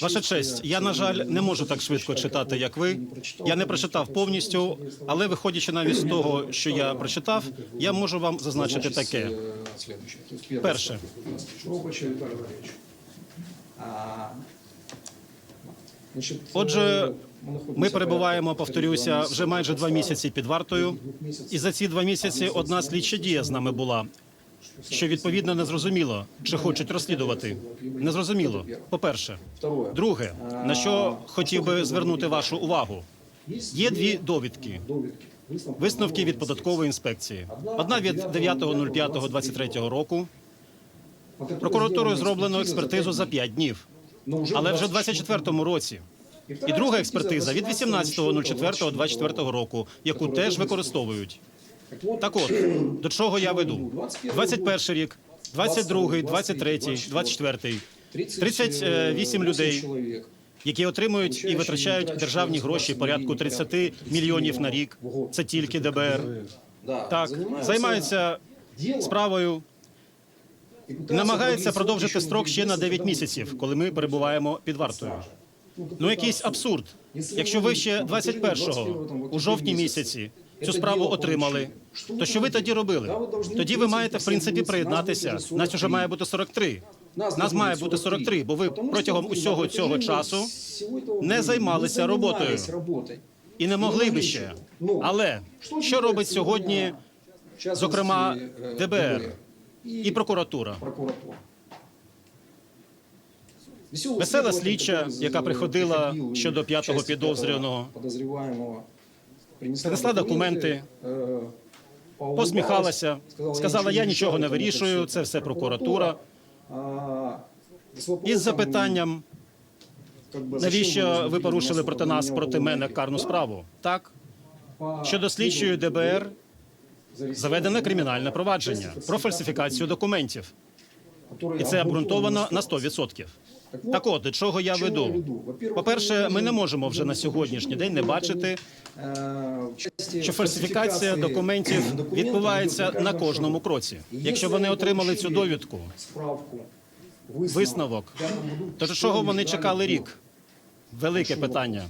Ваша честь, я на жаль не можу так швидко читати, як ви. Я не прочитав повністю, але виходячи навіть з того, що я прочитав, я можу вам зазначити таке. Перше. А, значить, Отже, е, Ми перебуваємо, повторюся, вже майже два місяці під вартою. І за ці два місяці одна слідча дія з нами була, що відповідно не зрозуміло, чи хочуть розслідувати. Не зрозуміло. По-перше, друге, на що хотів би звернути вашу увагу. Є дві довідки. Висновки. Від податкової інспекції. Одна від 9.05.23 року. Прокуратурою зроблено експертизу за 5 днів, але вже в 24-му році. І друга експертиза від 18.04.24 року, яку теж використовують. Так от, до чого я веду? 21 рік, 22, 23, 24, 38 людей, які отримують і витрачають державні гроші порядку 30 мільйонів на рік. Це тільки ДБР. Так, займаються справою, намагається продовжити строк ще на 9 місяців, коли ми перебуваємо під вартою. Ну, якийсь абсурд. Якщо ви ще 21-го, у жовтні місяці, цю справу отримали, то що ви тоді робили? Тоді ви маєте в принципі приєднатися. Нас уже має бути 43. Нас має бути 43, бо ви протягом усього цього часу не займалися роботою. і не могли би ще. Але що робить сьогодні, зокрема, ДБР і прокуратура? Весела слідча, яка приходила щодо п'ятого підозрюваного, принесла документи, посміхалася, сказала, я нічого не вирішую, це все прокуратура. Із запитанням, навіщо ви порушили проти нас, проти мене карну справу? Так, щодо слідчої ДБР заведене кримінальне провадження про фальсифікацію документів, і це обґрунтовано на 100%. Так от, до чого я веду? По-перше, ми не можемо вже на сьогоднішній день не бачити, що фальсифікація документів відбувається на кожному кроці. Якщо вони отримали цю довідку, висновок, то до чого вони чекали рік? Велике питання.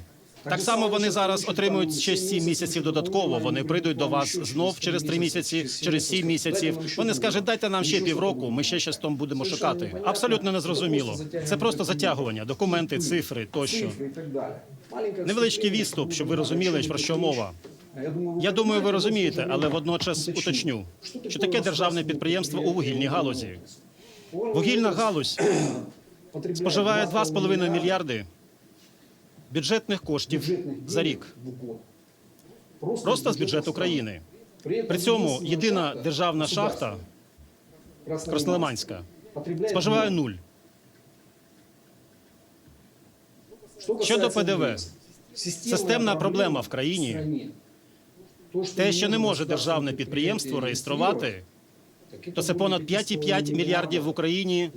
Так само вони зараз отримують ще 7 місяців додатково. Вони прийдуть до вас знов через 3 місяці, через 7 місяців. Вони скажуть, дайте нам ще півроку. Ми ще щось там будемо шукати. Абсолютно незрозуміло. Це просто затягування, документи, цифри тощо. Невеличкий відступ, щоб ви розуміли, про що мова. Я думаю, ви розумієте, але водночас уточню, що таке державне підприємство у вугільній галузі. Вугільна галузь споживає 2,5 мільярди бюджетних коштів за рік. Просто з бюджету країни. При цьому єдина державна шахта Краснолиманська споживає нуль. Щодо ПДВ, системна проблема в країні. Те, що не може державне підприємство реєструвати, то це понад 5,5 мільярдів в Україні.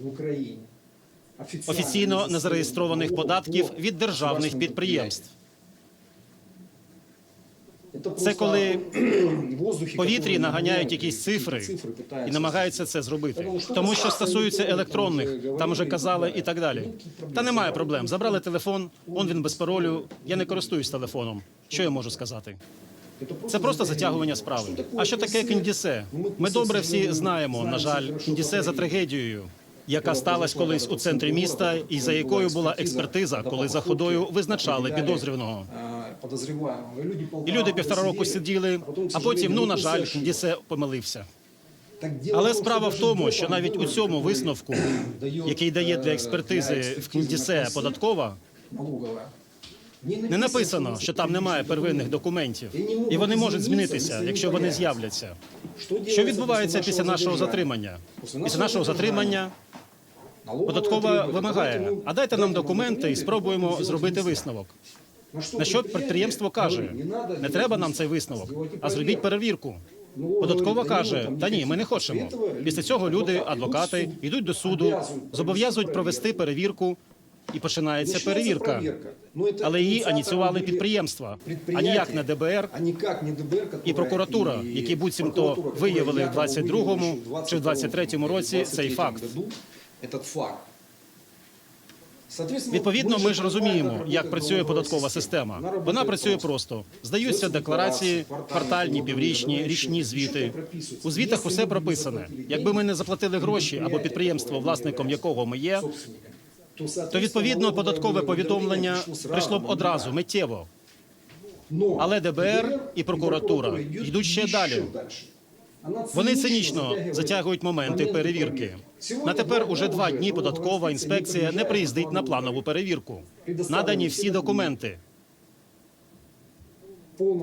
Офіційно незареєстрованих податків від державних підприємств. Це коли в повітрі наганяють якісь цифри і намагаються це зробити. Тому що стосується електронних, там вже казали і так далі. Та немає проблем. Забрали телефон, он він без паролю. Я не користуюсь телефоном. Що я можу сказати? Це просто затягування справи. А що таке кіндісе? Ми добре всі знаємо. На жаль, кіндісе за трагедією, яка сталася колись у центрі міста, і за якою була експертиза, коли за ходою визначали підозрюваного. І люди півтора року сиділи, а потім, ну на жаль, кіндісе помилився. Але справа в тому, що навіть у цьому висновку, який дає для експертизи в кіндісе податкова, не написано, що там немає первинних документів, і вони можуть змінитися, якщо вони з'являться. Що відбувається після нашого затримання? Після нашого затримання податкова вимагає, а дайте нам документи і спробуємо зробити висновок. На що підприємство каже, не треба нам цей висновок, а зробіть перевірку. Податкова каже, та ні, ми не хочемо. Після цього люди, адвокати, йдуть до суду, зобов'язують провести перевірку, і починається перевірка. Але її ініціювали підприємства, а ніяк не ДБР і прокуратура, які буцімто виявили в 22-му чи в 23-му році цей факт. Этот факт. Відповідно, ми ж розуміємо, як працює податкова система. Вона працює просто. просто. Здаються декларації, квартальні, піврічні, річні звіти. У звітах усе прописане. Якби ми не заплатили гроші або підприємство, власником якого ми є, то відповідно податкове повідомлення прийшло б одразу миттєво. Але ДБР і прокуратура йдуть ще далі. Вони цинічно затягують моменти перевірки. На тепер уже два дні податкова інспекція не приїздить на планову перевірку. Надані всі документи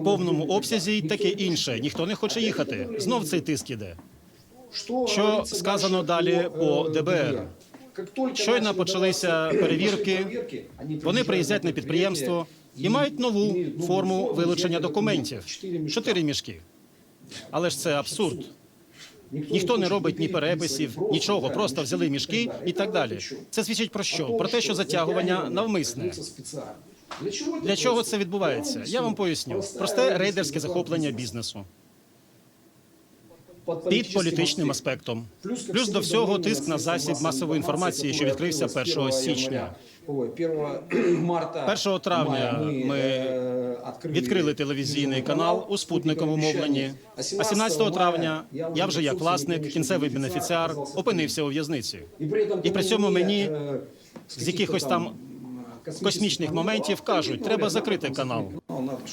повному обсязі й таке інше. Ніхто не хоче їхати. Знов цей тиск іде. Що сказано далі по ДБР? Щойно почалися перевірки. Вони приїздять на підприємство і мають нову форму вилучення документів. Чотири мішки. Але ж це абсурд. Ніхто не робить ні переписів, нічого, просто взяли мішки і так далі. Це свідчить про що? Про те, що затягування навмисне. Для чого це відбувається? Я вам поясню. Просте рейдерське захоплення бізнесу під політичним аспектом. Плюс до всього тиск на засіб масової інформації, що відкрився 1 січня. 1 травня ми відкрили телевізійний канал у спутниковому мовленні. А 17 травня я вже як власник, кінцевий бенефіціар, опинився у в'язниці. І при цьому мені З якихось там космічних моментів кажуть, треба закрити канал,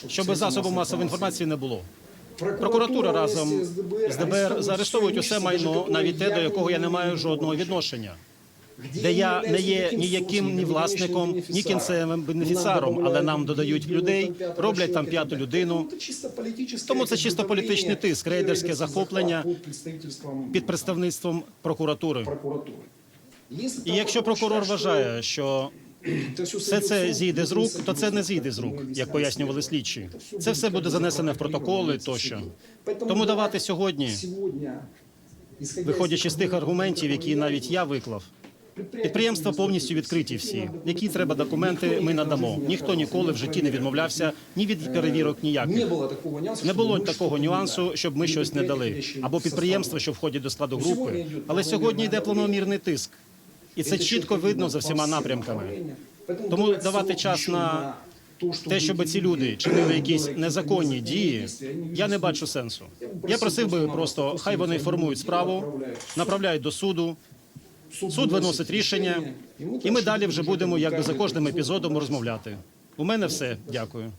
щоб засобу масової інформації не було. Прокуратура разом з ДБР заарештовують усе майно, навіть те, до якого я не маю жодного відношення. Де я не є ніяким ні власником, ні кінцевим бенефіціаром, але нам додають людей, роблять там п'яту людину. Тому це чисто політичний тиск, рейдерське захоплення під представництвом прокуратури. прокуратури. І якщо прокурор вважає, що все це зійде з рук, то це не зійде з рук, як пояснювали слідчі. Це все буде занесене в протоколи тощо. Тому давати сьогодні, виходячи з тих аргументів, які навіть я виклав, підприємства повністю відкриті всі. Які треба документи, ми надамо. Ніхто ніколи в житті не відмовлявся ні від перевірок ніяких. Не було такого нюансу, Не було такого нюансу, щоб ми щось не дали, або підприємства, що входять до складу групи. Але сьогодні йде планомірний тиск, і це чітко видно за всіма напрямками. Тому давати час на те, щоб ці люди чинили якісь незаконні дії, я не бачу сенсу. Я просив би просто, хай вони формують справу, направляють до суду. Суд виносить рішення, і ми далі вже будемо якби за кожним епізодом розмовляти. У мене все. Дякую.